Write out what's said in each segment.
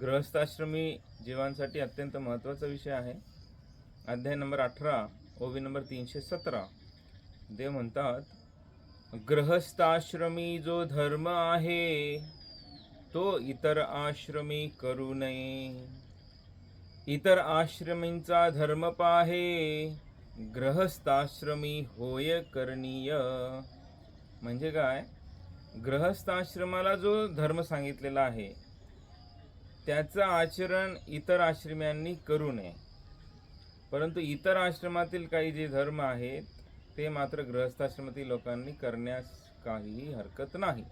ग्रहस्थाश्रमी जीवांसाठी अत्यंत महत्त्वाचा विषय आहे. अध्याय नंबर अठरा ओवी नंबर तीनशे सतरा. देव म्हणतात ग्रहस्थाश्रमी जो धर्म आहे तो इतर आश्रमी करू नये. इतर आश्रमींचा धर्म पाहे ग्रहस्थाश्रमी होय करणीय. म्हणजे काय? ग्रहस्थाश्रमाला जो धर्म सांगितलेला आहे त्याचं आचरण इतर आश्रम्यांनी करू नये. परंतु इतर आश्रमातील काही जे धर्म आहेत ते मात्र गृहस्थाश्रमातील लोकांनी करण्यास काहीही हरकत नाही.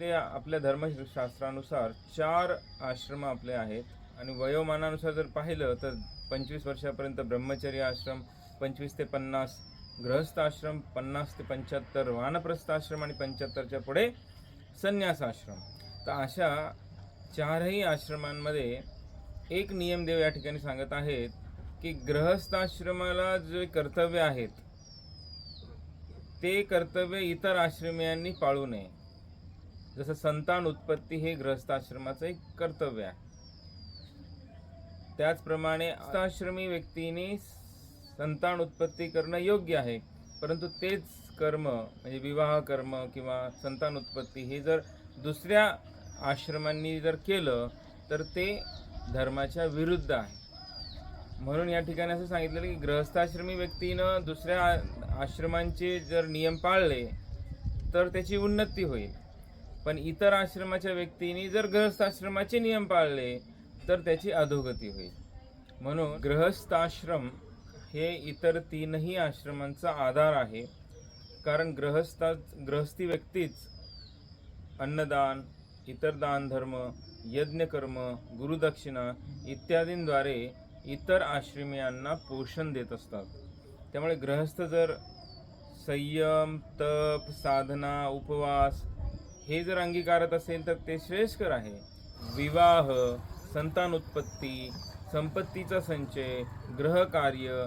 ते आपल्या धर्मशास्त्रानुसार चार आश्रम आपले आहेत आणि वयोमानानुसार जर पाहिलं तर पंचवीस वर्षापर्यंत ब्रह्मचर्य आश्रम पंचवीस ते पन्नास गृहस्थ आश्रम पन्नास ते पंच्याहत्तर वानप्रस्थ आश्रम आणि पंच्याहत्तरच्या पुढे संन्यास आश्रम. तर अशा चारही आश्रमांमध्ये एक नियम देव या ठिकाणी सांगत आहेत की ग्रहस्थाश्रमाला जे कर्तव्य आहेत ते कर्तव्य इतर आश्रमियांनी पाळू नये. जसं संतान उत्पत्ती हे ग्रहस्थाश्रमाचं एक कर्तव्य आहे. त्याचप्रमाणे आश्रमी व्यक्तीने संतान उत्पत्ती करणं योग्य आहे परंतु तेच कर्म म्हणजे विवाह कर्म किंवा संतान उत्पत्ती हे जर दुसऱ्या आश्रमांनी जर केलं तर ते धर्माच्या विरुद्ध आहे. म्हणून या ठिकाणी असं सांगितलेलं की गृहस्थाश्रमी व्यक्तीनं दुसऱ्या आश्रमांचे जर नियम पाळले तर त्याची उन्नती होईल. पण इतर आश्रमाच्या व्यक्तींनी जर गृहस्थाश्रमाचे नियम पाळले तर त्याची अधोगती होईल. म्हणून ग्रहस्थाश्रम हे इतर तीनही आश्रमांचा आधार आहे. कारण ग्रहस्था ग्रहस्थी व्यक्तीच अन्नदान इतर दान धर्म यज्ञकर्म गुरुदक्षिणा इत्यादींद्वारे इतर आश्रमियांना पोषण देत असतात. त्यामुळे गृहस्थ जर संयम तप साधना उपवास हे जर अंगीकारत असेल तर ते श्रेयस्कर आहे. विवाह संतान उत्पत्ती संपत्तीचा संचय ग्रहकार्य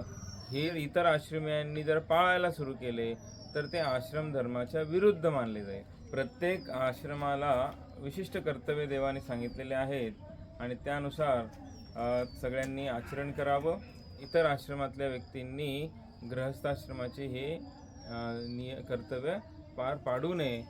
हे इतर आश्रमियांनी जर पाळायला सुरू केले तर ते आश्रम धर्माच्या विरुद्ध मानले जाईल. प्रत्येक आश्रमाला विशिष्ट कर्तव्य देवाने सांगितलेले आहेत आणि त्यानुसार सगळ्यांनी आचरण करावं. इतर आश्रमातल्या व्यक्तींनी गृहस्थाश्रमाचे हे निय कर्तव्य पार पाडू नये.